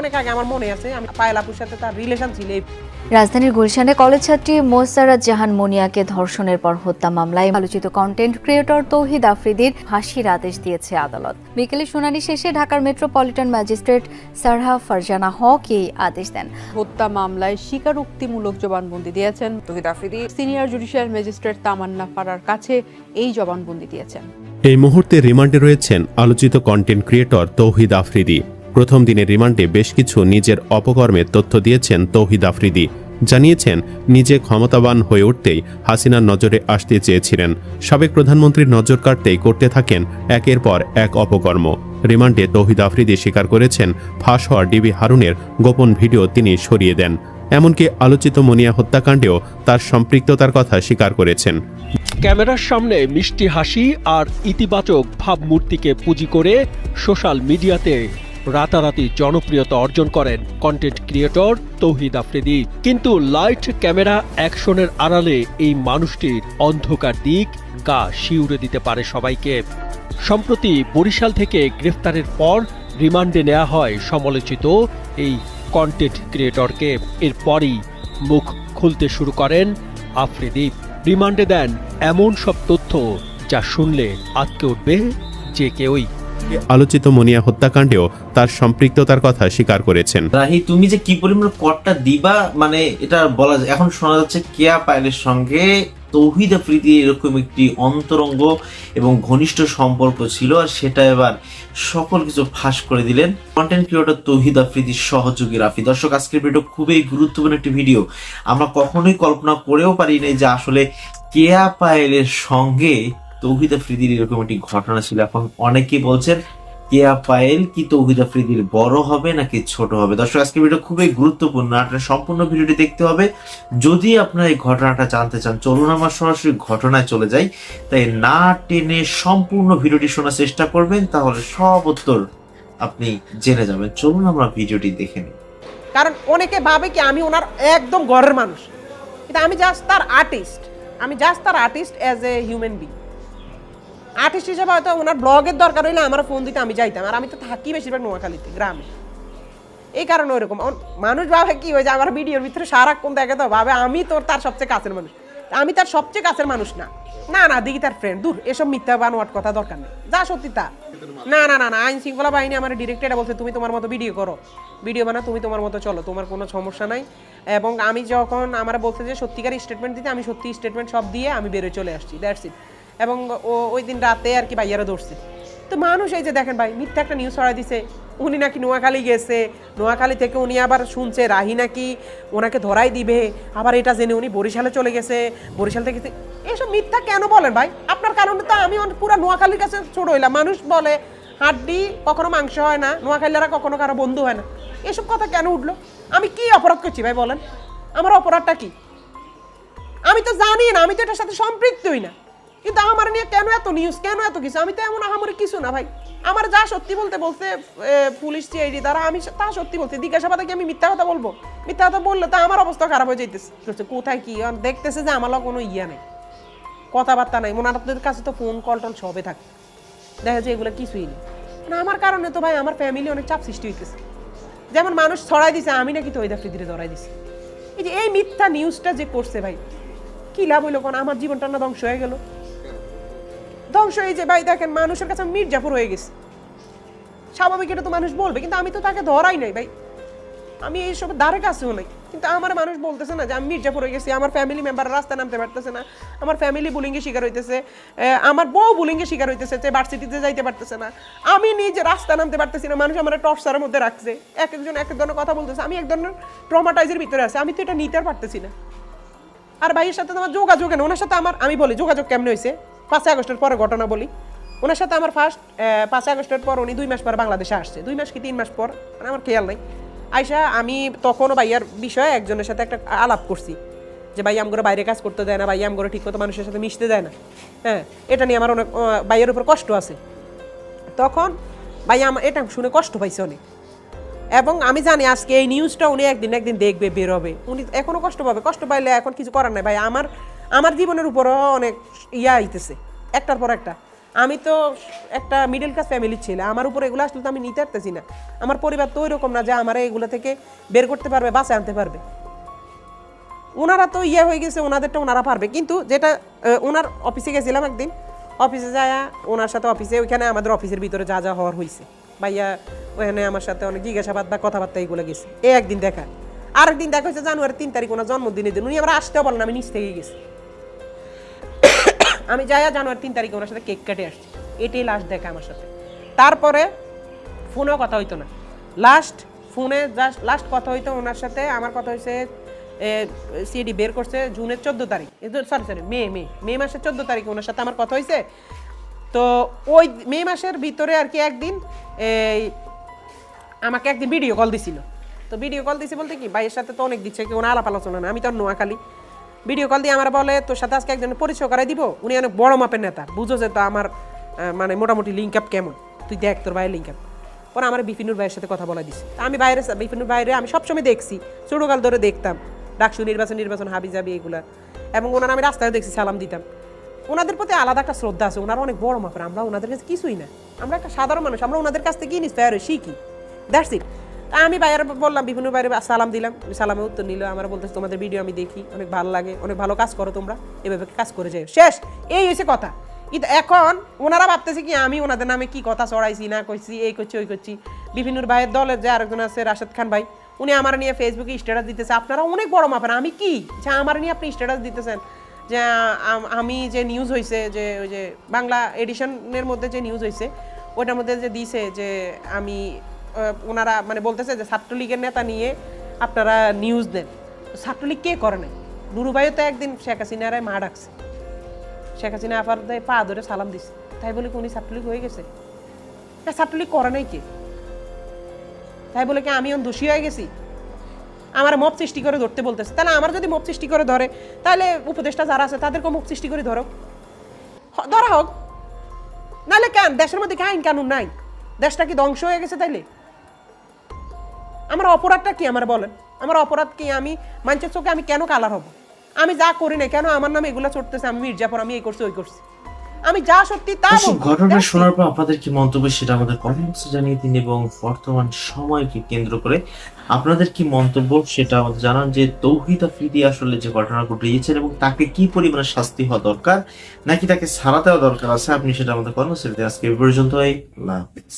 অনেক আগে আমার মনে আছে আমি পায়েল আপুর সাথে তার রিলেশন ছিল। রাজধানীর গুলশানে কলেজ ছাত্রী মোসারাত জাহান মুনিয়াকে ধর্ষণের পর হত্যা মামলায় আলোচিত কন্টেন্ট ক্রিয়েটর তৌহিদ আফ্রিদির ফাঁসির আদেশ দিয়েছে আদালত। বিকেলে শুনানি শেষে ঢাকার মেট্রোপলিটন ম্যাজিস্ট্রেট সারহা ফারজানা হক এই আদেশ দেন। হত্যা মামলায় স্বীকারোক্তিমূলক জবানবন্দি দিয়েছেন Tahid Afridi. Senior judicial magistrate Tamanna ফারার কাছে এই জবানবন্দি দিয়েছেন। এই মুহূর্তে রিমান্ডে রয়েছেন আলোচিত কন্টেন্ট ক্রিয়েটর তৌহিদ আফ্রিদি। প্রথম দিনের রিমান্ডে বেশ কিছু নিজের অপকর্মের তথ্য দিয়েছেন তৌহিদ আফ্রিদি। জানিয়েছেন, নিজে ক্ষমতাবান হয়ে উঠতেই হাসিনার নজরে আসতে চেয়েছিলেন। সাবেক প্রধানমন্ত্রীর নজর কাটতেই করতে থাকেন একের পর এক অপকর্ম। রিমান্ডে তৌহিদ আফ্রিদি স্বীকার করেছেন, ফাঁস হওয়া ডিবি হারুনের গোপন ভিডিও তিনি সরিয়ে দেন। এমনকি আলোচিত মনিয়া হত্যাকাণ্ডেও তার সম্পৃক্ততার কথা স্বীকার করেছেন। ক্যামেরার সামনে মিষ্টি হাসি আর ইতিবাচক ভাবমূর্তিকে পুঁজি করে সোশ্যাল মিডিয়াতে রাতারাতি জনপ্রিয়তা অর্জন করেন কন্টেন্ট ক্রিয়েটর তৌহিদ আফ্রিদি। কিন্তু লাইট ক্যামেরা অ্যাকশনের আড়ালে এই মানুষটির অন্ধকার দিক গা শিউরে দিতে পারে সবাইকে। সম্প্রতি বরিশাল থেকে গ্রেফতারের পর রিমান্ডে নেওয়া হয় সমালোচিত এই কন্টেন্ট ক্রিয়েটরকে এরপরই মুখ খুলতে শুরু করেন আফ্রিদি। রিমান্ডে দেন এমন সব তথ্য যা শুনলে আটকে উঠবে যে কেউই। আলোচিত মনিয়া হত্যাকাণ্ডেও তার সম্পৃক্ততার কথা স্বীকার করেছেন। রাহি, তুমি যে কি পরিমাণ কটটা দিবা মানে এটা বলা যায় এখন শোনা যাচ্ছে কেয়া পায়েলের সঙ্গে তৌহিদ আফ্রিদি এরকম একটি অন্তরঙ্গ এবং ঘনিষ্ঠ সম্পর্ক ছিল আর সেটা এবার সকল কিছু ফাঁস করে দিলেন। কন্টেন্ট ক্রিয়েটর তৌহিদ আফ্রিদির সহযোগী রাফি। দর্শক, আজকের ভিডিও খুবই গুরুত্বপূর্ণ একটি ভিডিও আমরা কখনোই কল্পনা করেও পারি নাই যে আসলে কেয়া পায়েলের সঙ্গে তৌহিদ আফ্রিদির এরকম একটি ঘটনা ছিল। এখন অনেকেই বলছেন কেয়া পায়েল? কি তৌহিদ আফ্রিদির বড় হবে নাকি ছোট হবে? দর্শক আজকে ভিডিও খুবই গুরুত্বপূর্ণ। আপনার সম্পূর্ণ ভিডিওটি দেখতে হবে। যদি আপনারা এই ঘটনাটা জানতে চান, চলুন আমার সরাসরি ঘটনায় চলে যাই। তাই না টেনে সম্পূর্ণ ভিডিওটি শোনার চেষ্টা করবেন, তাহলে সব উত্তর আপনি জেনে যাবেন। চলুন আমরা ভিডিওটি দেখে নিই। কারণ অনেকে ভাবে কি আমি ওনার একদম ঘরের মানুষ। কিন্তু আমি জাস্ট তার আর্টিস্ট আমি জাস্ট তার artist as a human being artist হিসেবে হয়তো ওনার ব্লগের দরকার হইলে আমার ফোন দিতে আমি যাইতাম। আর আমি তো থাকি বেশিরভাগ নোয়াখালীতে, গ্রামে। এই কারণে ওইরকম। অন- মানুষ ভাবে কি হয়ে যায় আমার ভিডিওর ভিতরে সারাক্ষণ দেখে তো ভাবে আমি তোর তার সবচেয়ে কাছের মানুষ। আমি তার সবচেয়ে কাছের মানুষ না। না না দিকে তার ফ্রেন্ড দূর, এসব মিথ্যা বানোয়াট কথা দরকার নেই। যা সত্যি তা। না না না না, আইন শৃঙ্খলা বাহিনী আমার ডিরেক্টর বলছে, তুমি তোমার মতো ভিডিও করো। ভিডিও বানা তুমি তোমার মতো চলো। তোমার কোনো সমস্যা নাই। এবং আমি যখন আমার বলছে যে সত্যিকার স্টেটমেন্ট দিতে, আমি সত্যি স্টেটমেন্ট সব দিয়ে আমি বেরোয় চলে আসছি। দ্যাটস ইট এবং ও ওই দিন রাতে আর কি ভাইয়ারা ধরছে তো মানুষ এই যে দেখেন ভাই, মিথ্যা একটা নিউজ ছড়াই দিছে। উনি নাকি নোয়াখালী গেছে। নোয়াখালী থেকে উনি আবার শুনছে, রাহি নাকি ওনাকে ধরাই দিবে। আবার এটা জেনে উনি বরিশালে চলে গেছে। বরিশাল থেকে এসব মিথ্যা কেন বলেন ভাই? আপনার কারণে তো আমি পুরো নোয়াখালীর কাছে ছোট হইলাম। মানুষ বলে, হাড্ডি কখনো মাংস হয় না, নোয়াখালীরা কখনো কারও বন্ধু হয় না। এসব কথা কেন উঠল? আমি কি অপরাধ করছি ভাই বলেন? আমার অপরাধটা কি? আমি তো জানি না, আমি তো এটার সাথে সম্পৃক্তই না। কিন্তু আমার নিয়ে কেন এত নিউজ কেন এত কিছু? আমি তো এমন আহামরি কিছু না ভাই। আমার যা সত্যি বলতে বলতে পুলিশ সিআইডি দ্বারা আমি তা সত্যি বলতে জিজ্ঞাসাবাদে কি আমি মিথ্যা কথা বলব? মিথ্যা কথা বললে তো আমার অবস্থা খারাপ হয়ে যাইতেছে। কোথায় কি? দেখতেছে যে আমারও কোনো ইয়া নেই, কথাবার্তা নাই। ওনাদের কাছে তো ফোন কল টল সবে থাকে। দেখা যায় এগুলো কিছুই নেই। না আমার কারণে তো ভাই আমার ফ্যামিলি অনেক চাপ সৃষ্টি হইতেছে। যেমন মানুষ ছড়াই দিছে, আমি নাকি তো ওই ফিদিরে ধরাই দিছি। এই যে এই মিথ্যা নিউজটা যে করছে ভাই, কি লাভ হইল কোন? আমার জীবনটা না ধ্বংস হয়ে গেল। ধ্বংস এই যে ভাই, দেখেন, মানুষের কাছে মির্জাপুর হয়ে গেছে। স্বাভাবিক এটা তো মানুষ বলবে, কিন্তু আমি তো তাকে ধরাই নাই, ভাই। আমি এইসব দ্বারে কাছেও নাই। কিন্তু আমার মানুষ বলতেছে না যে আমি মির্জাপুর হয়ে গেছি, আমার ফ্যামিলি মেম্বার রাস্তায় নামতে পারতেছে না, আমার ফ্যামিলি বুলিংয়ে শিকার হইতেছে আমার বউ বুলিংয়ে শিকার হইতেছে, যে ভার্সিটিতে যাইতে পারতেছে না। আমি নিজে রাস্তা নামতে পারতেছি না, মানুষ আমার টর্চারের মধ্যে রাখছে। এক একজন এক এক ধরনের কথা বলতেছে, আমি এক ধরনের ট্রমাটাইজের ভিতরে আছে, আমি তো এটা নিতে পারতেছি না। আর ভাইয়ের সাথে আমার যোগাযোগ নেই, ওনার সাথে আমার আমি বলি, যোগাযোগ কেমন হয়েছে পাঁচই আগস্টের পরে ঘটনা বলি। ওনার সাথে আমার ফার্স্ট পাঁচই আগস্টের পর উনি দুই মাস পর বাংলাদেশে আসছে। দুই মাস কি তিন মাস পর? মানে আমার খেয়াল নাই। আয়সা আমি তখনও ভাইয়ার বিষয়ে একজনের সাথে একটা আলাপ করছি যে, ভাই, আমগরে বাইরে কাজ করতে দেয় না, ভাই, আমগরে ঠিক মতো মানুষের সাথে মিশতে দেয় না। হ্যাঁ এটা নিয়ে আমার অনেক ভাইয়ের উপর কষ্ট আছে। তখন ভাই আমার এটা শুনে কষ্ট পাইছে অনেক। এবং আমি জানি আজকে এই নিউজটা উনি একদিন একদিন দেখবে বেরোবে উনি এখনও কষ্ট পাবে। কষ্ট পাইলে এখন কিছু করার নাই। ভাই, আমার আমার জীবনের উপরও অনেক ইয়া আইতেছে। একটার পর একটা। আমি তো একটা মিডল ক্লাস ফ্যামিলির ছেলে, আমার উপর এগুলো আসলে তো আমি নিতে পারতেছি না। আমার পরিবার তো ওইরকম না যে আমার এগুলো থেকে বের করতে পারবে বাসে আনতে পারবে। ওনারা তো ইয়ে হয়ে গেছে ওনাদেরটা ওনারা পারবে। কিন্তু যেটা ওনার অফিসে গেছিলাম একদিন। অফিসে যায় ওনার সাথে অফিসে ওইখানে আমাদের অফিসের ভিতরে যা যা হওয়ার হয়েছে ভাইয়া ওখানে আমার সাথে অনেক জিজ্ঞাসাবাদ বা কথাবার্তা এগুলো গেছে। এই একদিন দেখা। আরেকদিন দেখা হয়েছে জানুয়ারি তিন তারিখ, ওনার জন্মদিনের দিন। উনি আমরা আসতেও বলেন আমি নিচ থেকে গেছি। আমি যাই জানুয়ারি তিন তারিখে ওনার সাথে কেক কেটে আসছি। এটাই লাস্ট দেখা আমার সাথে। তারপরে ফোনেও কথা হইতো না। লাস্ট ফোনে জাস্ট লাস্ট কথা হইতো ওনার সাথে। আমার কথা হয়েছে সিডি বের করছে জুনের চোদ্দ তারিখ। সরি সরি মে মে মে মাসের চোদ্দ তারিখে ওনার সাথে আমার কথা হয়েছে তো ওই মে মাসের ভিতরে আর কি একদিন, এই, আমাকে একদিন ভিডিও কল দিছিল। তো ভিডিও কল দিছে বলতে কি, ভাইয়ের সাথে তো অনেক দিচ্ছে কি ওনা আলাপ আলোচনা না আমি তো নোয়াখালী। ভিডিও কল দিয়ে আমার বলে, তোর সাথে আজকে একজনের পরিচয় করাই দিব। উনি অনেক বড় মাপের নেতা। বুঝো যে তো আমার মানে মোটামুটি লিঙ্ক আপ কেমন। তুই দেখ, তোর ভাইয়ের লিঙ্ক আপ পরে আমার বিপিনুর ভাইয়ের সাথে কথা বলা দিছে। আমি বাইরে, বিপিনুর বাইরে আমি সবসময় দেখছি। ছোটোকাল ধরে দেখতাম। ডাকসু নির্বাচন নির্বাচন হাবি যাবি এগুলা। এবং ওনার আমি রাস্তায় দেখছি, সালাম দিতাম। ওনাদের প্রতি আলাদা একটা শ্রদ্ধা আছে। ওনারা অনেক বড় মাপের। আমরা ওনাদের কাছে কিছুই না। আমরা একটা সাধারণ মানুষ। আমরা ওনাদের কাছ থেকে ইন্সপায়ার শিখি। দ্যাটস ইট আমি বাইরে বললাম, বিভিন্ন বাইরে সালাম দিলাম সালামে উত্তর নিল, আমরা বলতেছি, তোমাদের ভিডিও আমি দেখি, অনেক ভালো লাগে, অনেক ভালো কাজ করো তোমরা, এভাবে কাজ করে যাও শেষ, এই হয়েছে কথা। কিন্তু এখন ওনারা ভাবতেছে কি, আমি ওনাদের নামে কি কথা চড়াইছি না কইছি, এই করছি, ওই করছি। বিভিন্ন ভাইয়ের দলের যে আরেকজন আছে, রাশেদ খান ভাই, উনি আমার নিয়ে ফেসবুকে স্ট্যাটাস দিতেছে। আপনারা অনেক বড় মাপেন আমি কি? যে আমার নিয়ে আপনি স্ট্যাটাস দিতেছেন। যে, আমি যে নিউজ হয়েছে যে ওই যে বাংলা এডিশনের মধ্যে যে নিউজ হয়েছে ওইটার মধ্যে যে দিছে যে আমি ওনারা মানে বলতেছে যে ছাত্রলীগের নেতা নিয়ে আপনারা নিউজ দেন। ছাত্রলীগ কে করে নাই? নুরুভাইও তো একদিন শেখ হাসিনার মা ডাকছে। শেখ হাসিনা আফার পা ধরে সালাম দিছে। তাই বলে কি উনি ছাত্রলীগ হয়ে গেছে? ছাত্রলীগ করে নাই কে? তাই বলে কি আমি এখন দোষী হয়ে গেছি? আমার মব সৃষ্টি করে ধরতে বলতেছে। তাহলে আমার যদি মব সৃষ্টি করে ধরে, তাহলে উপদেষ্টা যারা আছে তাদেরকে মব সৃষ্টি করে ধরো। ধরা হোক। নাহলে কেন? দেশের মধ্যে কি আইন কানুন নাই? দেশটা কি ধ্বংস হয়ে গেছে তাইলে? আমার অপরাধটা কি? আমার বলেন। আমার অপরাধ কি? আমি মানুষের চোখে আমি কেন কালার হব? আমি যা করি না কেন আমার নামে এগুলো চড়তেছে? আমি মির্জাফর আমি এই করছি ওই করছি। আমি যা সত্যি তা ঘটনা শোনার পর আপনাদের কি মন্তব্য সেটা আমাদের কমেন্ট বক্সে জানিয়ে দিন এবং বর্তমান সময়কে কেন্দ্র করে আপনাদের কি মন্তব্য সেটা আমাদের জানান যে তৌহিদ আফ্রিদি আসলে যে ঘটনা ঘটিয়েছেন এবং তাকে কি পরিমাণে শাস্তি হওয়া দরকার নাকি তাকে ছাড়া দেওয়া দরকার আছে আপনি সেটা আমাদের কর্মসূচিতে আজকে এই পর্যন্তই। আল্লাহ হাফেজ।